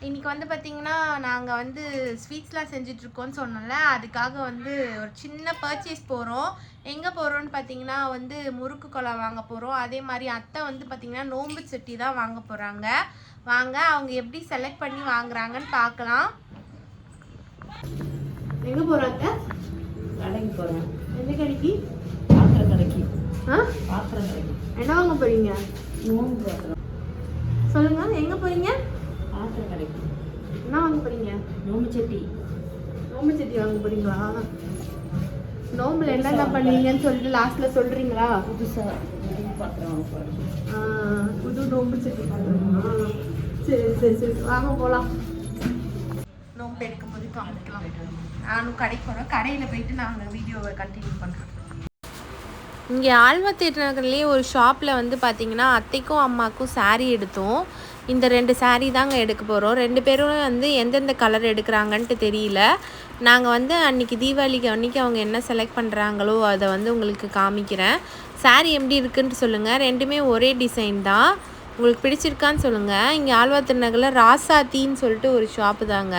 இன்னைக்கு வந்து பார்த்தீங்கன்னா நாங்கள் வந்து ஸ்வீட்ஸ்லாம் செஞ்சிட்ருக்கோன்னு சொன்னோம்ல அதுக்காக வந்து ஒரு சின்ன பர்ச்சேஸ் போகிறோம் எங்கே போகிறோம்னு பார்த்தீங்கன்னா வந்து முறுக்கு கொலை வாங்க போகிறோம் அதே மாதிரி அத்தை வந்து பார்த்தீங்கன்னா நோம்பு சட்டி தான் வாங்க போகிறாங்க வாங்க அவங்க எப்படி செலக்ட் பண்ணி வாங்குறாங்கன்னு பார்க்கலாம் எங்கே போகிறாங்க கடைக்கு போகிறேன் எந்த கடைக்கு? பாத்திர கடைக்கு. ஆ? பாத்திரம் கடைக்கு. என்ன வாங்க போகிறீங்க நோம்பு பாத்திரம். சொல்லுங்கள் எங்கே போகிறீங்க பாத்திர கடைக்கு என்ன வாங்க போகிறீங்க நோம்பு சட்டி. நோம்பு சட்டி வாங்க போறீங்களா? நோம்புல என்னென்ன பண்ணுவீங்கன்னு சொல்லிட்டு லாஸ்ட்ல சொல்றீங்களா? பாத்திரம் ஆ, புது நோம்பு சட்டி சரி சரி சரி. வாங்க போகலாம் நோம்பு எடுக்கும்போது காமிக்கலாம். நானும் கடைக்கு போகிறோம் கடையில் போயிட்டு நாங்கள் வீடியோவை கண்டினியூ பண்ணுறோம் இங்கே ஆழ்வாத்தேட்டர் நகர்லேயே ஒரு ஷாப்பில் வந்து பார்த்தீங்கன்னா அத்தைக்கும் அம்மாக்கும் saree எடுத்தோம். இந்த ரெண்டு saree தாங்க எடுக்க போகிறோம் ரெண்டு பேரும் வந்து எந்தெந்த கலர் எடுக்கிறாங்கன்ட்டு தெரியல. நாங்கள் வந்து அன்றைக்கி தீபாவளிக்கு அன்னைக்கு அவங்க என்ன செலக்ட் பண்ணுறாங்களோ அதை வந்து உங்களுக்கு காமிக்கிறேன். saree எப்படி இருக்குன்ட்டு சொல்லுங்கள் ரெண்டுமே ஒரே டிசைன் தான். உங்களுக்கு பிடிச்சிருக்கான்னு சொல்லுங்கள் இங்கே ஆழ்வார் நகரில் ராசாத்தின்னு சொல்லிட்டு ஒரு ஷாப்பு தாங்க.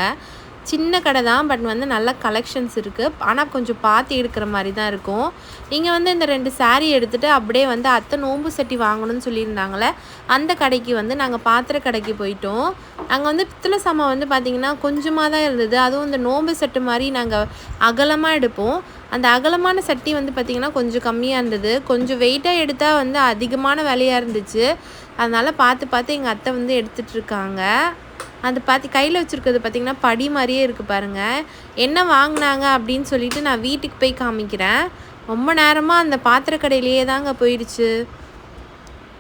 சின்ன கடை தான் பட் வந்து நல்ல கலெக்ஷன்ஸ் இருக்குது ஆனால் கொஞ்சம் பார்த்து எடுக்கிற மாதிரி தான் இருக்கும். இங்கே வந்து இந்த ரெண்டு சாரீ எடுத்துகிட்டு அப்படியே வந்து அத்தை நோம்பு சட்டி வாங்கணும்னு சொல்லியிருந்தாங்களே அந்த கடைக்கு வந்து நாங்கள் பாத்திர கடைக்கு போயிட்டோம். அங்கே வந்து பித்தளை சாமான் வந்து பார்த்திங்கன்னா கொஞ்சமாக தான் இருந்தது. அதுவும் இந்த நோம்பு செட்டு மாதிரி நாங்கள் அகலமாக எடுப்போம். அந்த அகலமான சட்டி வந்து பார்த்திங்கன்னா கொஞ்சம் கம்மியாக இருந்தது. கொஞ்சம் வெயிட்டாக எடுத்தால் வந்து அதிகமான விலையாக இருந்துச்சு. அதனால் பார்த்து பார்த்து எங்கள் அத்தை வந்து எடுத்துகிட்ருக்காங்க அது பார்த்து கையில் வச்சுருக்கிறது பார்த்திங்கன்னா படி மாதிரியே இருக்குது பாருங்கள் என்ன வாங்கினாங்க அப்படின்னு சொல்லிட்டு நான் வீட்டுக்கு போய் காமிக்கிறேன். ரொம்ப நேரமாக அந்த பாத்திர கடையிலேயே தாங்க போயிடுச்சு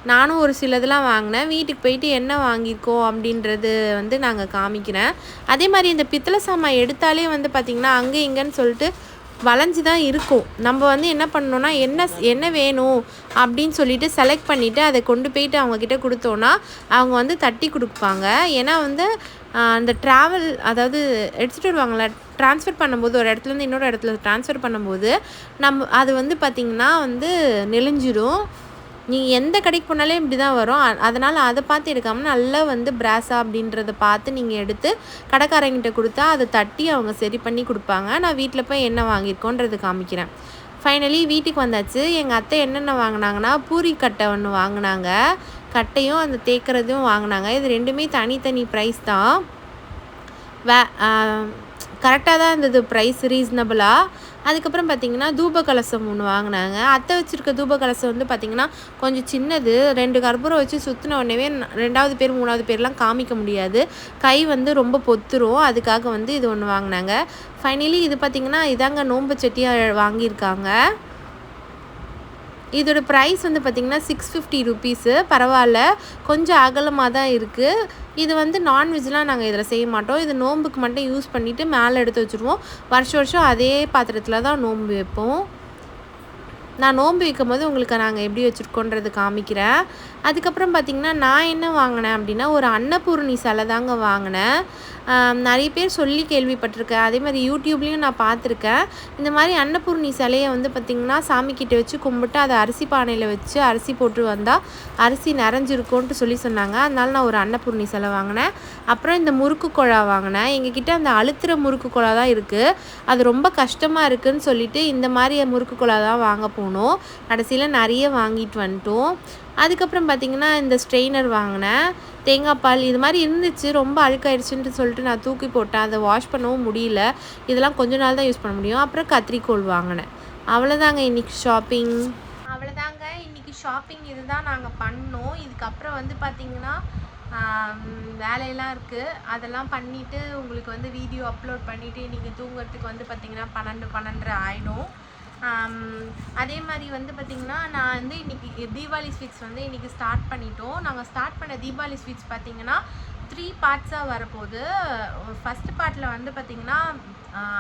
நானும் ஒரு சிலதெல்லாம் வாங்கினேன். வீட்டுக்கு போயிட்டு என்ன வாங்கியிருக்கோம் அப்படின்றது வந்து நாங்கள் காமிக்கிறேன். அதே மாதிரி இந்த பித்தளை சாமான் எடுத்தாலே வந்து பார்த்திங்கன்னா அங்கே இங்கேன்னு சொல்லிட்டு வளைஞ்சு தான் இருக்கும். நம்ம வந்து என்ன பண்ணோன்னா என்ன என்ன வேணும் அப்படின்னு சொல்லிட்டு செலக்ட் பண்ணிவிட்டு அதை கொண்டு போயிட்டு அவங்கக்கிட்ட கொடுத்தோன்னா அவங்க வந்து தட்டி கொடுப்பாங்க. ஏன்னா வந்து அந்த ட்ராவல் அதாவது எடுத்துகிட்டு வருவாங்களே ட்ரான்ஸ்ஃபர் பண்ணும்போது ஒரு இடத்துலேருந்து இன்னொரு இடத்துல ட்ரான்ஸ்ஃபர் பண்ணும்போது நம்ம அது வந்து பார்த்திங்கன்னா வந்து நெளிஞ்சிரும். நீங்கள் எந்த கடைக்கு போனாலே இப்படி தான் வரும் அதனால் அதை பார்த்து எடுக்காமல் நல்லா வந்து பிராஸா அப்படின்றத பார்த்து நீங்கள் எடுத்து கடைக்காரங்கிட்ட கொடுத்தா அதை தட்டி அவங்க சரி பண்ணி கொடுப்பாங்க. நான் வீட்டில் போய் என்ன வாங்கியிருக்கோன்றது காமிக்கிறேன். ஃபைனலி வீட்டுக்கு வந்தாச்சு. எங்கள் அத்தை என்னென்ன வாங்கினாங்கன்னா பூரி கட்டை ஒன்று வாங்கினாங்க. கட்டையும் அந்த தேக்கிறதும் வாங்கினாங்க. இது ரெண்டுமே தனித்தனி ப்ரைஸ் தான். வே கரெக்டாக தான் இருந்தது ப்ரைஸ் ரீசனபிளாக அதுக்கப்புறம் பார்த்தீங்கன்னா தூப கலசம் ஒன்று வாங்கினாங்க. அத்தை வச்சுருக்க தூப கலசம் வந்து பார்த்திங்கன்னா கொஞ்சம் சின்னது. ரெண்டு கற்பூரம் வச்சு சுற்றின உடனே ரெண்டாவது பேர் மூணாவது பேர்லாம் காமிக்க முடியாது. கை வந்து ரொம்ப பொத்துரும். அதுக்காக வந்து இது ஒன்று வாங்கினாங்க. ஃபைனலி இது பார்த்திங்கன்னா இதாங்க நோம்பு செட்டியாக வாங்கியிருக்காங்க. இதோட ப்ரைஸ் வந்து பார்த்திங்கன்னா சிக்ஸ் ஃபிஃப்டி ருபீஸு பரவாயில்ல. கொஞ்சம் அகலமாக தான் இருக்குது இது வந்து நான்வெஜ்லாம் நாங்கள் இதில் செய்ய மாட்டோம். இது நோம்புக்கு மட்டும் யூஸ் பண்ணிவிட்டு மேலே எடுத்து வச்சுருவோம். வருஷம் வருஷம் அதே பாத்திரத்தில் தான் நோம்பு வைப்போம். நான் நோன்பு வைக்கும் போது உங்களுக்கு நாங்கள் எப்படி வச்சுருக்கோன்றது காமிக்கிறேன். அதுக்கப்புறம் பார்த்திங்கன்னா நான் என்ன வாங்கினேன் அப்படின்னா ஒரு அன்னபூர்ணி சிலை தாங்க வாங்கினேன். நிறைய பேர் சொல்லி கேள்விப்பட்டிருக்கேன். அதே மாதிரி யூடியூப்லேயும் நான் பார்த்துருக்கேன். இந்த மாதிரி அன்னபூர்ணி சிலையை வந்து பார்த்திங்கன்னா சாமிக்கிட்ட வச்சு கும்பிட்டு அதை அரிசி பானையில் வச்சு அரிசி போட்டு வந்தால் அரிசி நிறைஞ்சிருக்கோன்ட்டு சொல்லி சொன்னாங்க. அதனால நான் ஒரு அன்னபூர்ணி சிலை வாங்கினேன். அப்புறம் இந்த முறுக்கு குழா வாங்கினேன். எங்ககிட்ட அந்த அழுத்துற முறுக்கு குழா தான் இருக்குது அது ரொம்ப கஷ்டமாக இருக்குன்னு சொல்லிட்டு இந்த மாதிரி முறுக்கு குழா தான் வாங்க போனோம். கடைசியில் நிறைய வாங்கிட்டு வந்துட்டோம். அதுக்கப்புறம் பார்த்திங்கன்னா இந்த ஸ்ட்ரெயினர் வாங்கினேன். தேங்காய் பால் இது மாதிரி இருந்துச்சு. ரொம்ப அழுக்காயிருச்சுன்ட்டு சொல்லிட்டு நான் தூக்கி போட்டேன். அதை வாஷ் பண்ணவும் முடியல. இதெல்லாம் கொஞ்ச நாள் தான் யூஸ் பண்ண முடியும். அப்புறம் கத்திரிக்கோல் வாங்கினேன். அவ்வளோதாங்க இன்னைக்கு ஷாப்பிங் அவ்வளோதாங்க இன்னைக்கு ஷாப்பிங் இதுதான் நாங்கள் பண்ணோம். இதுக்கப்புறம் வந்து பார்த்திங்கன்னா வேலையெல்லாம் இருக்குது அதெல்லாம் பண்ணிவிட்டு உங்களுக்கு வந்து வீடியோ அப்லோட் பண்ணிவிட்டு இன்றைக்கி தூங்குறதுக்கு வந்து பார்த்திங்கன்னா பன்னெண்டு பன்னெண்டரை ஆயிடும். அதே மாதிரி வந்து பார்த்திங்கன்னா நான் வந்து இன்றைக்கி தீபாவளி ஸ்வீட்ஸ் வந்து இன்றைக்கி ஸ்டார்ட் பண்ணிட்டோம். நாங்கள் ஸ்டார்ட் பண்ண தீபாவளி ஸ்வீட்ஸ் பார்த்திங்கன்னா த்ரீ பார்ட்ஸாக வரப்போகுது. ஃபஸ்ட் பார்ட்டில் வந்து பார்த்திங்கன்னா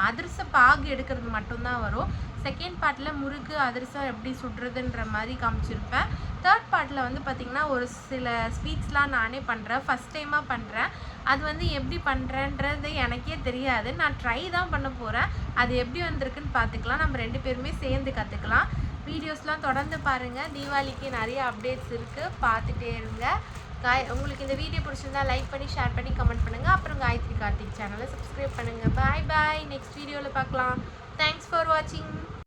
அதிரச பாகு எடுக்கிறது மட்டும்தான் வரும். செகண்ட் பார்ட்டில் முறுக்கு அதிரசம் எப்படி சுடுறதுன்ற மாதிரி காமிச்சிருப்பேன். தேர்ட் பார்ட்டில் வந்து பார்த்திங்கன்னா ஒரு சில ஸ்வீட்ஸ்லாம் நானே பண்ணுறேன் ஃபஸ்ட் டைமாக பண்ணுறேன் அது வந்து எப்படி பண்ணுறேன்றது எனக்கே தெரியாது. நான் ட்ரை தான் பண்ண போகிறேன் அது எப்படி வந்திருக்குன்னு பார்த்துக்கலாம் நம்ம ரெண்டு பேருமே சேர்ந்து கற்றுக்கலாம் வீடியோஸ்லாம் தொடர்ந்து பாருங்கள் தீபாவளிக்கு நிறைய அப்டேட்ஸ் இருக்குது பார்த்துட்டே இருங்க. காய் உங்களுக்கு இந்த வீடியோ பிடிச்சிருந்தா லைக் பண்ணி ஷேர் பண்ணி கமெண்ட் பண்ணுங்கள் அப்புறம் காயத்ரி கார்த்திக் சேனலை சப்ஸ்கிரைப் பண்ணுங்கள் பாய் பாய் நெக்ஸ்ட் வீடியோவில் பார்க்கலாம். தேங்க்ஸ் ஃபார் வாட்சிங்